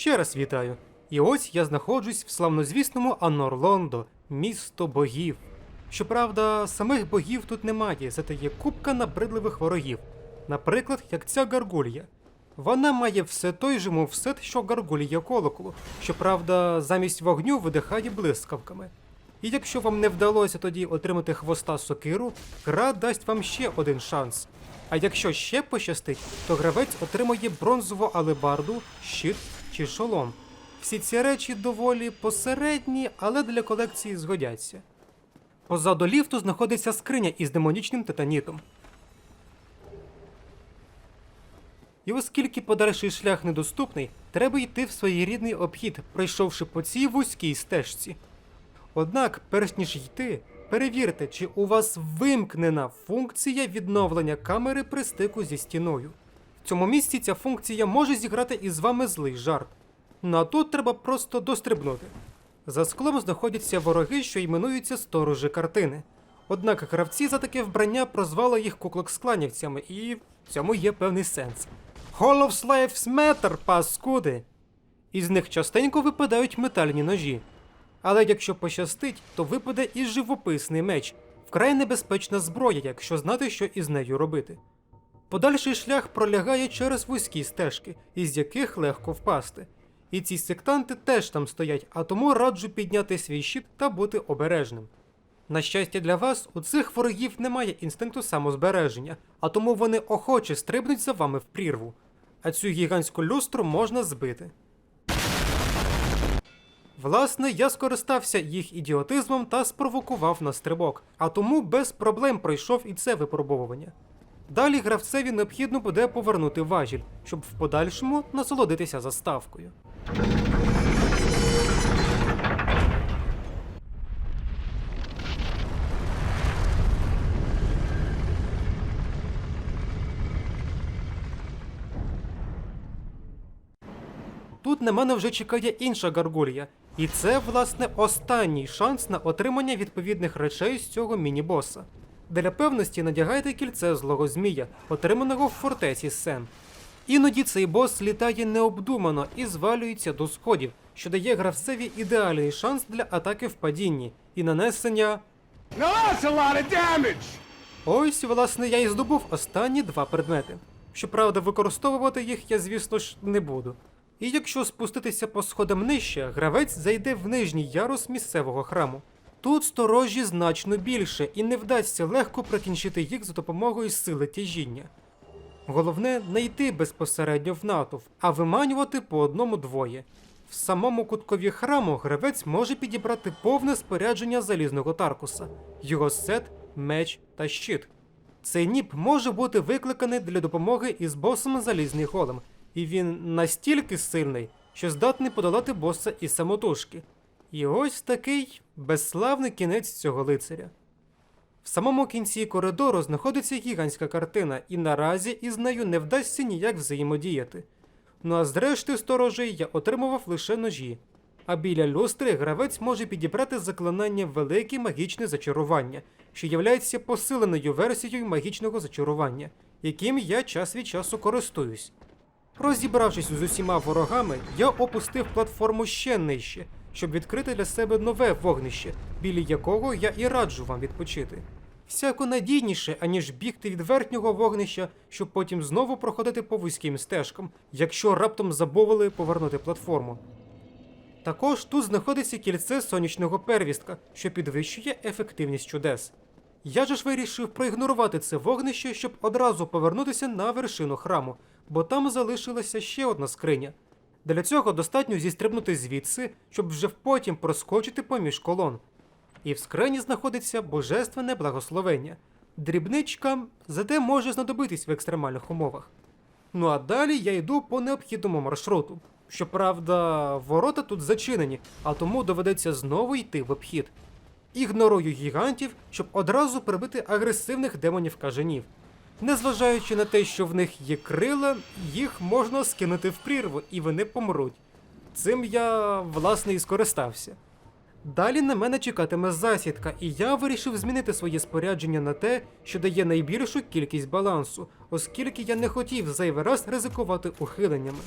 Ще раз вітаю. І ось я знаходжусь в славнозвісному Анорлондо, місто богів. Щоправда, самих богів тут немає, зате є купка набридливих ворогів. Наприклад, як ця гаргулья. Вона має все той же мовсет, що гаргулія колоколу. Щоправда, замість вогню видихає блискавками. І якщо вам не вдалося тоді отримати хвоста сокиру, гра дасть вам ще один шанс. А якщо ще пощастить, то гравець отримує бронзову алебарду, щит чи шолом. Всі ці речі доволі посередні, але для колекції згодяться. Позаду ліфту знаходиться скриня із демонічним титанітом. І оскільки подальший шлях недоступний, треба йти в своєрідний обхід, пройшовши по цій вузькій стежці. Однак, перш ніж йти, перевірте, чи у вас вимкнена функція відновлення камери при стику зі стіною. В цьому місці ця функція може зіграти із вами злий жарт. Ну а тут треба просто дострибнути. За склом знаходяться вороги, що іменуються сторожі картини. Однак гравці за таке вбрання прозвали їх куклок-скланівцями, і в цьому є певний сенс. Hall of Lives Matter, паскуди! Із них частенько випадають метальні ножі. Але якщо пощастить, то випаде і живописний меч, вкрай небезпечна зброя, якщо знати, що із нею робити. Подальший шлях пролягає через вузькі стежки, із яких легко впасти. І ці сектанти теж там стоять, а тому раджу підняти свій щит та бути обережним. На щастя для вас, у цих ворогів немає інстинкту самозбереження, а тому вони охоче стрибнуть за вами в прірву. А цю гігантську люстру можна збити. Власне, я скористався їх ідіотизмом та спровокував на стрибок, а тому без проблем пройшов і це випробовування. Далі гравцеві необхідно буде повернути важіль, щоб в подальшому насолодитися заставкою. Тут на мене вже чекає інша гаргулія, і це, власне, останній шанс на отримання відповідних речей з цього міні-боса. Для певності надягайте кільце злого змія, отриманого в фортеці Сен. Іноді цей бос літає необдумано і звалюється до сходів, що дає гравцеві ідеальний шанс для атаки в падінні і нанесення. Now that's a lot of damage! Ось, власне, я і здобув останні два предмети. Щоправда, використовувати їх я, звісно ж, не буду. І якщо спуститися по сходам нижче, гравець зайде в нижній ярус місцевого храму. Тут сторожі значно більше, і не вдасться легко прикінчити їх за допомогою сили тяжіння. Головне не йти безпосередньо в натовп, а виманювати по одному двоє. В самому куткові храму гравець може підібрати повне спорядження залізного таркуса, його сет, меч та щит. Цей ніп може бути викликаний для допомоги із босом залізний голем, і він настільки сильний, що здатний подолати боса із самотужки. І ось такий безславний кінець цього лицаря. В самому кінці коридору знаходиться гігантська картина, і наразі із нею не вдасться ніяк взаємодіяти. Ну а зрештою сторожей я отримував лише ножі. А біля люстри гравець може підібрати заклинання велике магічне зачарування, що являється посиленою версією магічного зачарування, яким я час від часу користуюсь. Розібравшись з усіма ворогами, я опустив платформу ще нижче, щоб відкрити для себе нове вогнище, біля якого я і раджу вам відпочити. Всяко надійніше, аніж бігти від верхнього вогнища, щоб потім знову проходити по вузьким стежкам, якщо раптом забували повернути платформу. Також тут знаходиться кільце сонячного первістка, що підвищує ефективність чудес. Я же ж вирішив проігнорувати це вогнище, щоб одразу повернутися на вершину храму, бо там залишилася ще одна скриня. Для цього достатньо зістрибнути звідси, щоб вже потім проскочити поміж колон. І в скрині знаходиться божественне благословення. Дрібничка, зате може знадобитись в екстремальних умовах. Ну а далі я йду по необхідному маршруту. Щоправда, ворота тут зачинені, а тому доведеться знову йти в обхід. Ігнорую гігантів, щоб одразу прибити агресивних демонів кажанів. Незважаючи на те, що в них є крила, їх можна скинути в прірву, і вони помруть. Цим я, власне, і скористався. Далі на мене чекатиме засідка, і я вирішив змінити своє спорядження на те, що дає найбільшу кількість балансу, оскільки я не хотів зайвий раз ризикувати ухиленнями.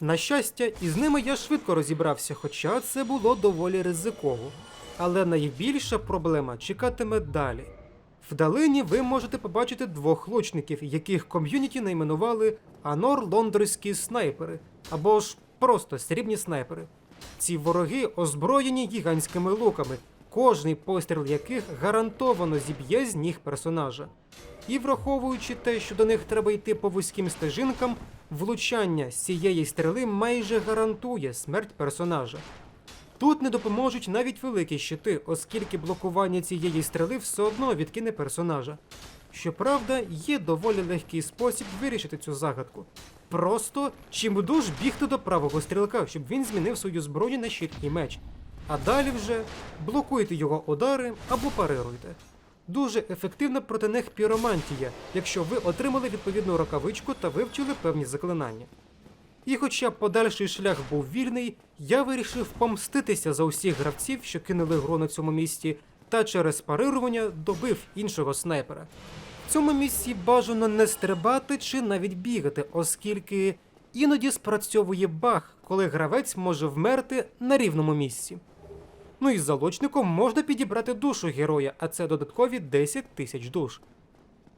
На щастя, із ними я швидко розібрався, хоча це було доволі ризиково. Але найбільша проблема чекатиме далі. Вдалині ви можете побачити двох лучників, яких ком'юніті найменували Анор Лондорські снайпери або ж просто срібні снайпери. Ці вороги озброєні гігантськими луками, кожний постріл яких гарантовано зіб'є з ніг персонажа. І враховуючи те, що до них треба йти по вузьким стежинкам, влучання з цієї стріли майже гарантує смерть персонажа. Тут не допоможуть навіть великі щити, оскільки блокування цієї стріли все одно відкине персонажа. Щоправда, є доволі легкий спосіб вирішити цю загадку. Просто чимдуж бігти до правого стрілка, щоб він змінив свою зброю на щит і меч. А далі вже блокуйте його удари або парируйте. Дуже ефективна проти них піромантія, якщо ви отримали відповідну рукавичку та вивчили певні заклинання. І хоча подальший шлях був вільний, я вирішив помститися за усіх гравців, що кинули гру на цьому місці, та через парирування добив іншого снайпера. В цьому місці бажано не стрибати чи навіть бігати, оскільки іноді спрацьовує баг, коли гравець може вмерти на рівному місці. Ну і залочником можна підібрати душу героя, а це додаткові 10 тисяч душ.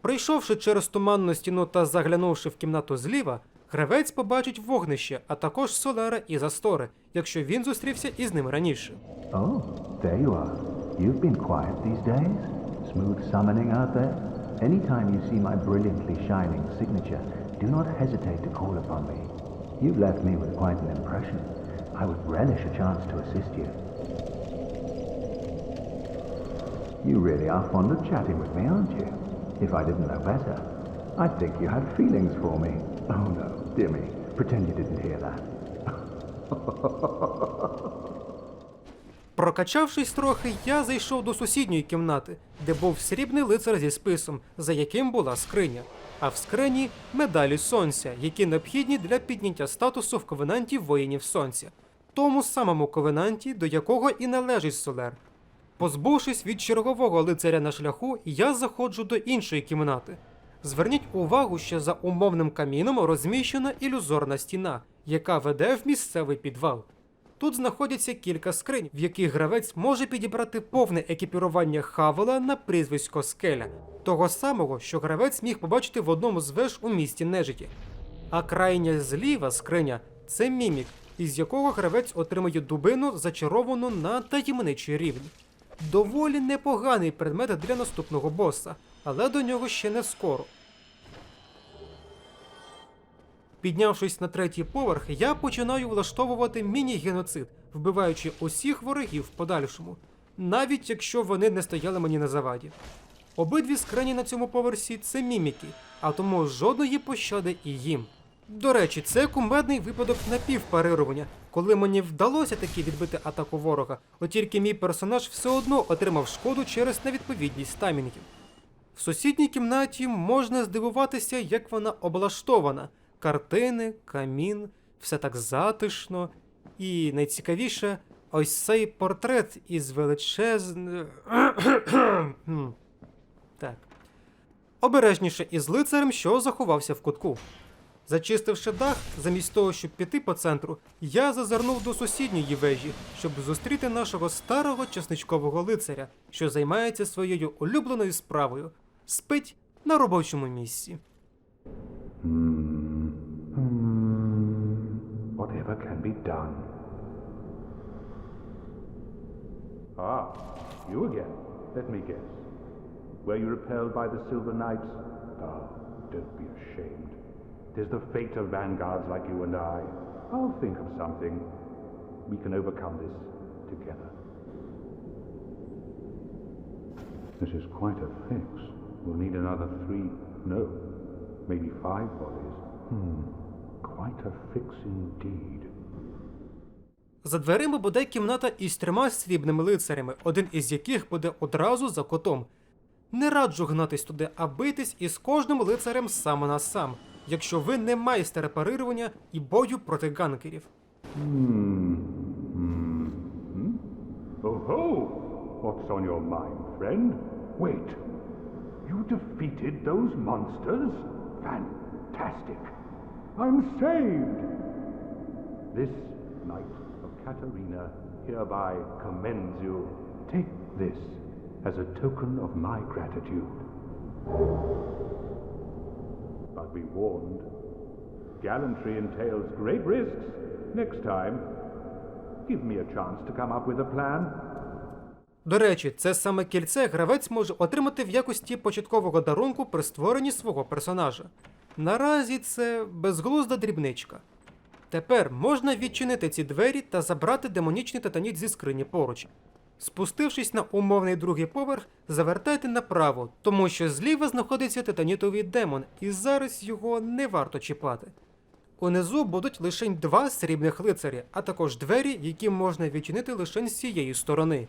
Пройшовши через туманну стіну та заглянувши в кімнату зліва, гравець побачить вогнище, а також Солера і Застори, якщо він зустрівся із ним раніше. Oh, there you are. You've been quiet these days. Smooth summoning out there. Anytime you see my brilliantly shining signature, do not hesitate to call upon me. You've left me with quite an impression. I would relish a chance to assist you. You really are fond of chatting with me, aren't you? If I didn't know better, I'd think you had feelings for me. Oh no, dear me. Pretend you didn't hear that. Прокачавшись трохи, я зайшов до сусідньої кімнати, де був срібний лицар зі списом, за яким була скриня. А в скрині медалі сонця, які необхідні для підняття статусу в ковенанті воїнів сонця, тому самому ковенанті, до якого і належить Солер. Позбувшись від чергового лицаря на шляху, я заходжу до іншої кімнати. Зверніть увагу, що за умовним каміном розміщена ілюзорна стіна, яка веде в місцевий підвал. Тут знаходяться кілька скринь, в яких гравець може підібрати повне екіпірування Хавела на прізвисько Скеля, того самого, що гравець міг побачити в одному з веж у місті Нежиті. А крайня зліва скриня це мімік, із якого гравець отримує дубину, зачаровану на таємничий рівень. Доволі непоганий предмет для наступного боса, але до нього ще не скоро. Піднявшись на третій поверх, я починаю влаштовувати міні-геноцид, вбиваючи усіх ворогів в подальшому, навіть якщо вони не стояли мені на заваді. Обидві скрині на цьому поверсі це міміки, а тому жодної пощади і їм. До речі, це кумедний випадок напівпарирування, коли мені вдалося таки відбити атаку ворога, от тільки мій персонаж все одно отримав шкоду через невідповідність таймінгів. В сусідній кімнаті можна здивуватися, як вона облаштована. Картини, камін, все так затишно. І найцікавіше, ось цей портрет із величезним. так. Обережніше із лицарем, що заховався в кутку. Зачистивши дах, замість того, щоб піти по центру, я зазирнув до сусідньої вежі, щоб зустріти нашого старого чесничкового лицаря, що займається своєю улюбленою справою спить на робочому місці. Whatever can be done. Ah, you again. Let me guess. Were you repelled by the Silver Knights? Ah, don't be ashamed. Tis the fate of vanguards like you and I. I'll think of something. We can overcome this together. This is quite a fix. We'll need another three, no, maybe five bodies. Hmm, quite a fix indeed. За дверима буде кімната із трьома срібними лицарями, один із яких буде одразу за котом. Не раджу гнатись туди, а битись із кожним лицарем саме на сам, якщо ви не майстер парирування і бою проти ганкерів. Oh! What's on your mind, friend? Wait. Defeated those monsters? Fantastic. I'm saved. This knight of Katarina hereby commends you. Take this as a token of my gratitude. But be warned, gallantry entails great risks. Next time, give me a chance to come up with a plan. До речі, це саме кільце гравець може отримати в якості початкового дарунку при створенні свого персонажа. Наразі це безглузда дрібничка. Тепер можна відчинити ці двері та забрати демонічний титаніт зі скрині поруч. Спустившись на умовний другий поверх, завертайте направо, тому що зліва знаходиться титанітовий демон, і зараз його не варто чіпати. Унизу будуть лише два срібних лицарі, а також двері, які можна відчинити лише з цієї сторони.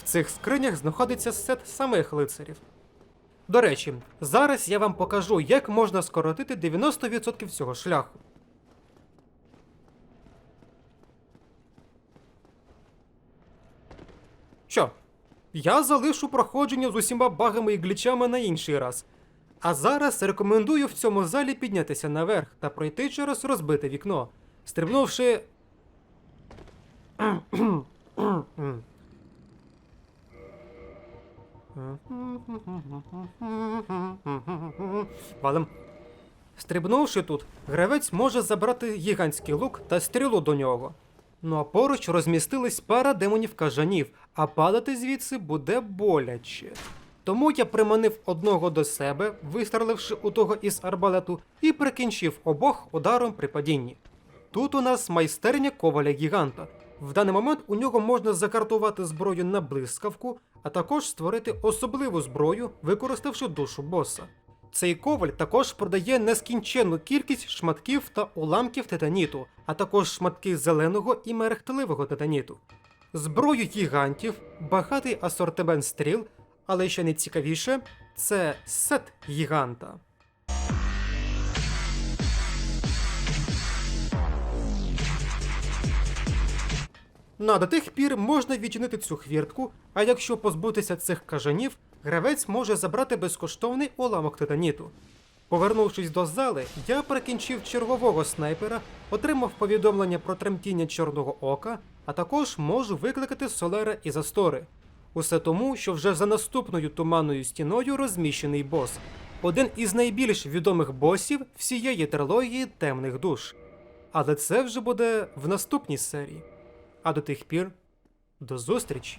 В цих скринях знаходиться сет самих лицарів. До речі, зараз я вам покажу, як можна скоротити 90% цього шляху. Що? Я залишу проходження з усіма багами і глічами на інший раз. А зараз рекомендую в цьому залі піднятися наверх та пройти через розбите вікно, стрибнувши. Валим. Стрибнувши тут, гравець може забрати гігантський лук та стрілу до нього. Ну а поруч розмістились пара демонів кажанів, а падати звідси буде боляче. Тому я приманив одного до себе, вистріливши у того із арбалету, і прикінчив обох ударом при падінні. Тут у нас майстерня коваля гіганта. В даний момент у нього можна закартувати зброю на блискавку, а також створити особливу зброю, використавши душу боса. Цей коваль також продає нескінченну кількість шматків та уламків титаніту, а також шматки зеленого і мерехтливого титаніту. Зброю гігантів, багатий асортимент стріл, але ще не цікавіше це сет гіганта. Ну а до тих пір можна відчинити цю хвіртку, а якщо позбутися цих кажанів, гравець може забрати безкоштовний уламок титаніту. Повернувшись до зали, я перекінчив чергового снайпера, отримав повідомлення про тремтіння чорного ока, а також можу викликати Солера і Застори. Усе тому, що вже за наступною туманною стіною розміщений бос, один із найбільш відомих босів всієї трилогії темних душ. Але це вже буде в наступній серії. А до тих пір, до зустрічі!